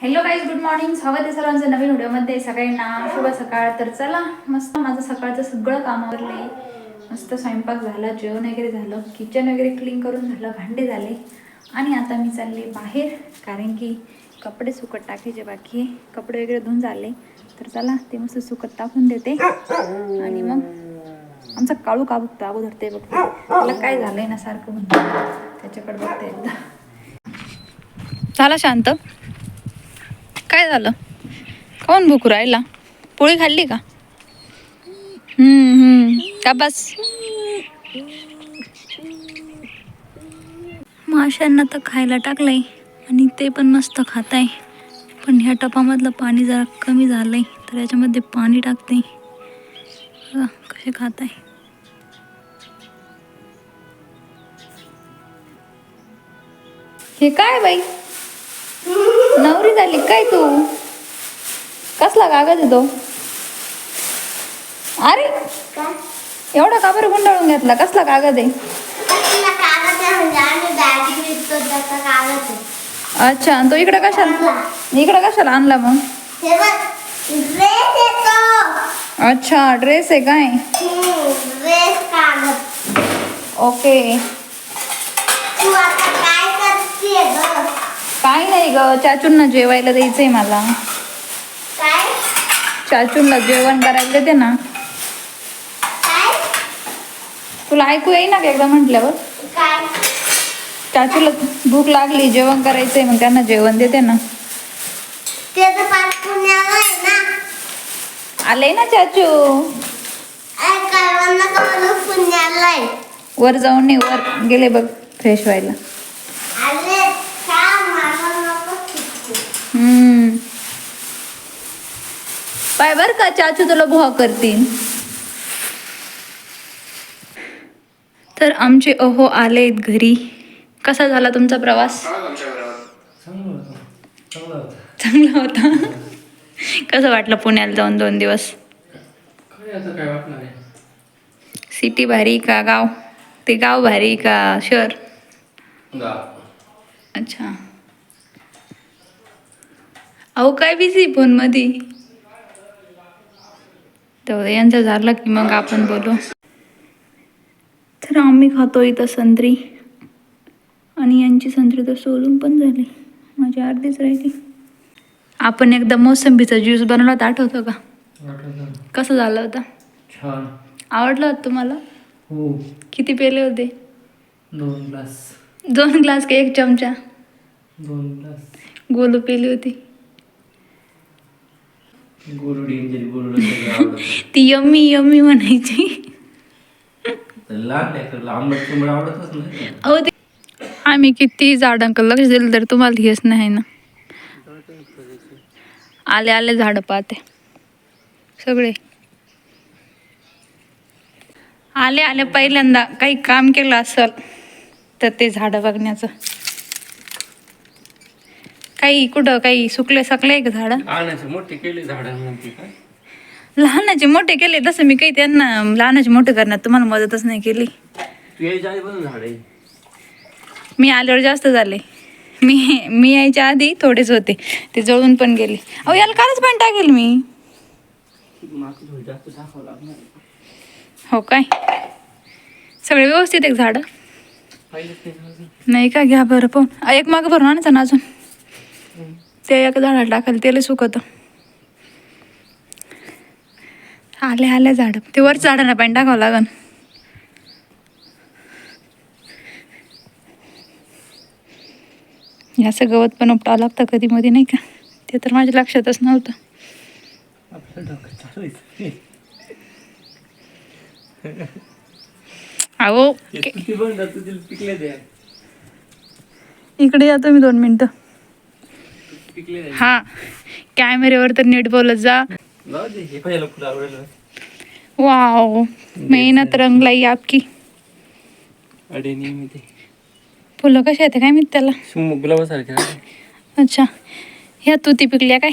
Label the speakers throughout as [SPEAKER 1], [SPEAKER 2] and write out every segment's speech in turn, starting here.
[SPEAKER 1] Hello guys good morning स्वागत आहे सर्वांच्या नवीन व्हिडिओमध्ये. सगळ्यांना शुभ सकाळ. तर चला मस्त माझं सकाळचं सगळं काम आवरले. मस्त स्वयंपाक झाला जेवण वगैरे झालं किचन वगैरे क्लीन करून झालं भांडे झाले. आणि आता मी चालले बाहेर कारण की कपडे सुकत टाकायचे बाकी कपडे वगैरे धुवून झाले. तर चला ते मस्त सुकत टाकून देते. आणि मग आमचा काळू का बघतो अगोदर ते बघतो त्याला काय झालंय ना सारखं म्हणतो त्याच्याकडे बघते एकदा. झाला शांत? काय झालं? काऊन भूक राहिला? पोळी खाल्ली का? हम्म हम्म. का बस? माशांना तर खायला टाकलंय आणि ते पण मस्त खात आहे पण ह्या टपामधलं पाणी जरा कमी झालंय तर याच्यामध्ये पाणी टाकते. कसे खात आहे हे काय बाई? नवरी झाली काय तू? कसला कागद आहे तो? अरे एवढा का बरं गुंडाळून घेतला? कसला कागद आहे?
[SPEAKER 2] म्हणजे
[SPEAKER 1] अच्छा तो इकडे कशाला इकडे कशाला आणला मग?
[SPEAKER 2] येतो
[SPEAKER 1] अच्छा ड्रेस आहे काय? ओके
[SPEAKER 2] तू आता काय करते
[SPEAKER 1] काय नाही ग चाचूंना जेवायला द्यायचंय मला. चाचूंना जेवण करायला देते ना. तुला ऐकू येई ना एकदा म्हटल्यावर? चाचूला भूक लागली जेवण करायचंय मग त्यांना जेवण देते ना. आले ना. चाचू. वर जाऊन नाही वर गेले बघ फ्रेश व्हायला
[SPEAKER 2] आले का मला नको शिकू.
[SPEAKER 1] हम्म पाय बर का चाचू तुला बुहा करतील तर आमचे अहो आलेत घरी. कसा झाला तुमचा प्रवास?
[SPEAKER 3] चांगलं होतं. चांगलं होतं.
[SPEAKER 1] चांगला होता? कसं वाटलं पुण्याला जाऊन दोन दिवस?
[SPEAKER 3] काय आता काय वाटणार आहे?
[SPEAKER 1] सिटी भारी का गाव? ते गाव भारी का शहर? अच्छा. अहो काय बिझी फोनमध्ये? तेवढं यांचं झालं की मग आपण बोलू. तर आम्ही खातो इथं संत्री. आणि यांची संत्री तर सोलून पण झाली. माझी अर्धीच राहिली. आपण एकदा मोसंबीचा ज्यूस बनवला होता आठवतं का? कसं झालं होतं?
[SPEAKER 3] छान.
[SPEAKER 1] आवडलं होतं तुम्हाला?
[SPEAKER 3] हो.
[SPEAKER 1] किती पेले होते?
[SPEAKER 3] दोन ग्लास.
[SPEAKER 1] दोन ग्लास का एक चमचा?
[SPEAKER 3] दोन ग्लास.
[SPEAKER 1] गोलू पेली होती
[SPEAKER 3] गोड डेंजर गोड आवडत
[SPEAKER 1] ती यम्मी यम्मी म्हणायची. अहो ते आम्ही किती झाडांकडे लक्ष दिलं तर तुम्हाला हेच नाही ना. आले आले झाडं पाहते. सगळे. आले आले पहिल्यांदा. काही काम केलं असल तर ते झाडं बघण्याचं. काही कुठं काही सुकले सकले का झाडं?
[SPEAKER 3] आणायचे मोठे केले झाडांमध्ये काय
[SPEAKER 1] लहानाचे मोठे केले तसं मी काही त्यांना लहानाचे मोठे करण्यात तुम्हाला मदतच नाही केली.
[SPEAKER 3] तू यायच्या आधी पण झाड. आहे
[SPEAKER 1] मी आल्यावर जास्त झाले. मी मी यायच्या आधी थोडेच होते ते जळून पण गेले. अहो याला कालच पण टाकेल मी.
[SPEAKER 3] मागं थोडी जास्त टाकावं लागणार
[SPEAKER 1] हो काय? सगळे व्यवस्थित एक झाडं?
[SPEAKER 3] नाही अजून.
[SPEAKER 1] नाही का? घ्या बरं पण एक मागं भरून आणायचं ना अजून? ते एका झाडाला टाकायला त्याला सुकत. आले आले झाड. ते वर झाडांना पाणी टाकावं लागन. असं गवत पण उपटावं लागतं कधी मध्ये नाही का? ते तर माझ्या लक्षातच नव्हतं. अहो
[SPEAKER 3] जातं
[SPEAKER 1] इकडे या तुम्ही दोन मिनटं. हा. कॅमेऱ्यावर तर नीट बोलत जा. वाव. मेहनत रंगलाई आपकी. फुलं कशी येते काय मी त्याला?
[SPEAKER 3] गुलाबासारखे
[SPEAKER 1] अच्छा. ह्या तुती पिकल्या काय?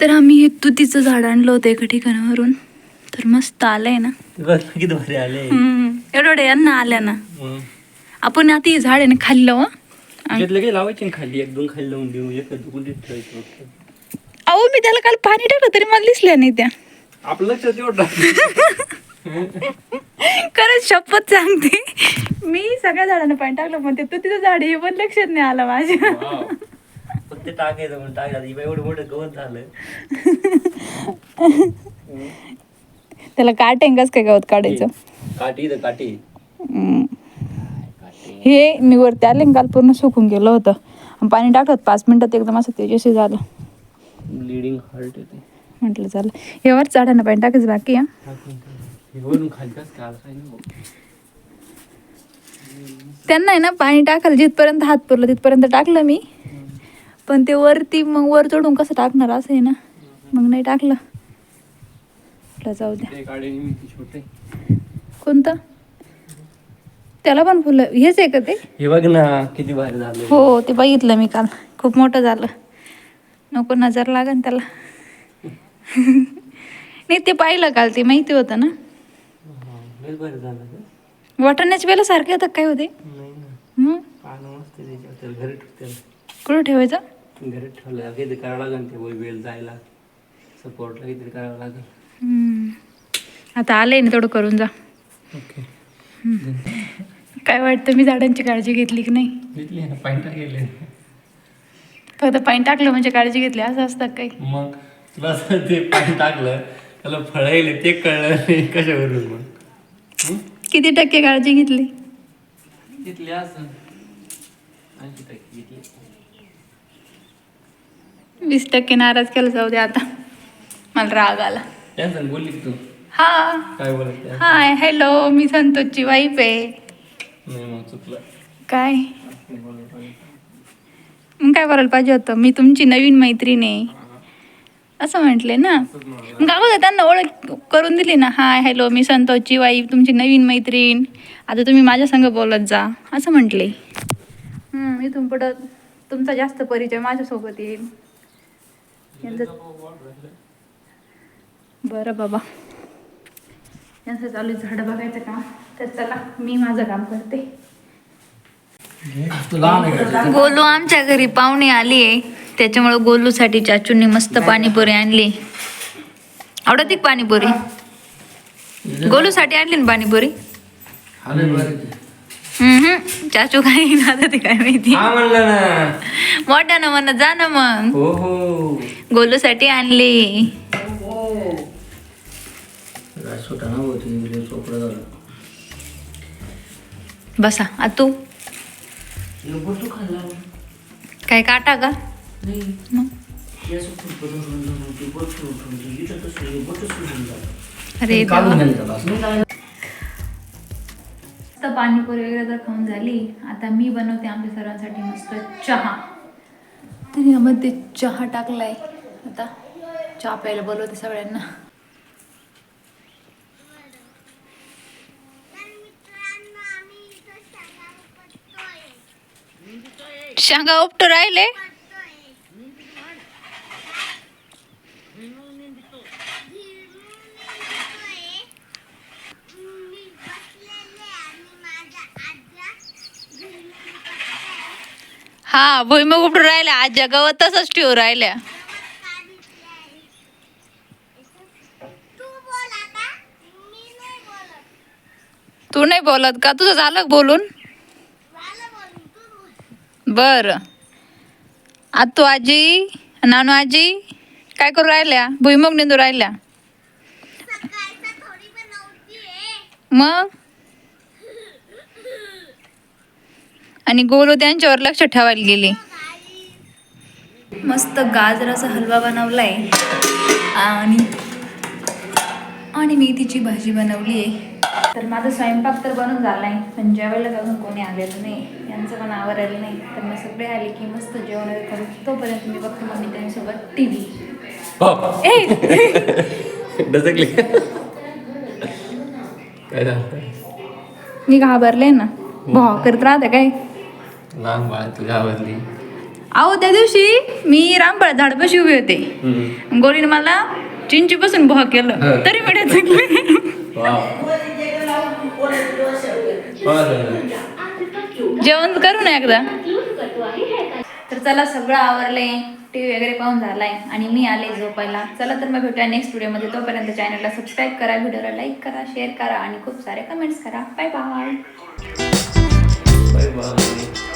[SPEAKER 1] तर आम्ही हे तुतीचं झाड आणलं होतं एका ठिकाणावरून. तर मस्त आलंय ना. एवढं यांना आल्या ना. आपण आता हे झाड आहे ना खाल्लं?
[SPEAKER 3] त्यातलं काही लावायचे ना खाली एक दोन खाली लावून देऊ एक कुठे ठेवायचं फक्त.
[SPEAKER 1] अहो मी त्याला काल पाणी टाकलं तरी मला दिसल्या नाही त्या.
[SPEAKER 3] आपलं
[SPEAKER 1] खरंच शपथ सांगते. मी सगळ्या झाडांना पाणी टाकलं पण ते तू तिथं झाड हे पण लक्षात नाही आलं माझ्या.
[SPEAKER 3] वाव. फक्त टाकायचं म्हणून टाकायचं एवढं मोठं गवत झालं.
[SPEAKER 1] त्याला काटेंगाच काय गवत काढायचं?
[SPEAKER 3] काठी.
[SPEAKER 1] हम्म. हे मी वरती आले काल पूर्ण सुकून गेलं होतं. आणि पाणी टाकलं पाच मिनिटात एकदम असं तेजस्वी झालं.
[SPEAKER 3] ब्लिडिंग हार्ट येते
[SPEAKER 1] म्हटलं झालं हे वर झाडांना पाणी टाकायचं बाकी हा
[SPEAKER 3] हे.
[SPEAKER 1] त्यांना आहे ना पाणी टाकायला जिथपर्यंत हात पुरलं तिथपर्यंत टाकलं मी. पण ते वरती मग वर चढून कसं टाकणार असं आहे ना? मग नाही टाकलं. जाऊ द्या. कोणतं? त्याला पण फुलं. हेच आहे का ते?
[SPEAKER 3] हे बघ ना किती भारी झालं.
[SPEAKER 1] हो ते बघितलं मी काल. खूप मोठं झालं. नको नजर लागन त्याला. नाही ते पाहिलं काल. ते माहिती होतं ना.
[SPEAKER 3] हा.
[SPEAKER 1] वाटाण्याच्या वेळेला सारखे होतात काय होते? कुठं ठेवायचं?
[SPEAKER 3] घरी ठेवलं. काहीतरी करावं लागेल ते वेळ जायला. सपोर्टला काहीतरी करावं लागेल.
[SPEAKER 1] आता आलंय ना तेवढं करून जा.
[SPEAKER 3] ओके
[SPEAKER 1] काय वाटतं? मी झाडांची काळजी घेतली की नाही?
[SPEAKER 3] घेतली ना पाणी गेले
[SPEAKER 1] फक्त पाणी टाकलं म्हणजे काळजी घेतली असं असतं काही?
[SPEAKER 3] मग तुला असं ते पाणी टाकलं त्याला फळं येले ते कळलं नाही कशावरून मग?
[SPEAKER 1] किती टक्के काळजी घेतली?
[SPEAKER 3] घेतली असं. ऐंशी टक्के घेतली.
[SPEAKER 1] वीस टक्के नाराज केलं जाऊ दे आता. मला राग आला.
[SPEAKER 3] त्यांचं बोलली तू?
[SPEAKER 1] हा.
[SPEAKER 3] काय बोलत?
[SPEAKER 1] हाय हॅलो मी संतोषची वाईफ आहे. काय. मग काय करायला पाहिजे होतं? मी तुमची नवीन मैत्रीण. आहे असं म्हटले ना. मग अगोदर त्यांना ओळख करून दिली ना? हाय हॅलो मी संतोषची वाईफ तुमची नवीन मैत्रीण. आता तुम्ही माझ्या संग बोलत जा. असं म्हटले. हम्म, इथून पुढं तुमचा जास्त परिचय माझ्यासोबत येईल. यांचं बरं बाबा. यांचं चालू झाडं बघायचं काम तर चला मी माझं काम करते. गोलू आमच्या घरी पाहुणे आली आहे. त्याच्यामुळे गोलूसाठी चाचूंनी मस्त पाणीपुरी आणली. आवडती पाणीपुरी? गोलूसाठी आणली ना पाणीपुरी? हम्म, चाचू काही ना ते काय माहिती?
[SPEAKER 3] हा म्हणलं ना.
[SPEAKER 1] मोठ्या ना म्हणत जा ना मग.
[SPEAKER 3] हो हो.
[SPEAKER 1] गोलूसाठी आणली
[SPEAKER 3] छोटा ना होती चोपडा झाला
[SPEAKER 1] बसा. आ तू? काय काटा का? अरे मस्त पाणीपुरी वगैरे तर खाऊन झाली. आता मी बनवते आमच्या सर्वांसाठी मस्त चहा. तर यामध्ये चहा टाकलाय. आता चहा प्यायला बोलवते सगळ्यांना
[SPEAKER 2] तर मित्रांनो आम्ही इथं शेंगा उपटतोय
[SPEAKER 1] शेंगा उपटू राहिले. हा भुईमुग उपटू राहिल्या आज्या गवत तसंच ठेवू राहिल्या.
[SPEAKER 2] तू नाही बोलत
[SPEAKER 1] का? तुझं झालं बोलून? बर. आतू आजी नानू आजी काय करू राहिल्या? भुईमुग निंदू राहिल्या. मग? आणि गोलू त्यांच्यावर लक्ष ठेवायला गेली. मस्त गाजराचा हलवा बनवलाय. आणि आणि मेथीची भाजी बनवली आहे तर माझा स्वयंपाक तर बनून झालाय पण जेवायला अजून कोणी आलेलं नाही यांचं पण आवरायला नाही. तर मग सगळे आले की मस्त जेवण वगैरे करू तोपर्यंत मी बघतो मम्मी त्यांच्यासोबत टी व्ही
[SPEAKER 3] हो काय
[SPEAKER 1] मी घाबरले ना. भाव करत राहते काय?
[SPEAKER 3] लहान बाळ आवडली
[SPEAKER 1] अहो त्या दिवशी मी रामफळ झाडपाशी उभी होते. गोरीने मला चिंची पासून भोहा केलं. तरी मी चुकले
[SPEAKER 3] वाव.
[SPEAKER 1] जेवण करू ना एकदा. तर चला सगळं आवरले टी व्ही वगैरे पाहून झालाय. आणि मी आले झोपायला. चला तर मग भेटूया नेक्स्ट व्हिडिओमध्ये तोपर्यंत चॅनलला सबस्क्राईब करा व्हिडिओला लाईक करा शेअर करा आणि खूप सारे कमेंट्स करा. Bye bye
[SPEAKER 3] bye bye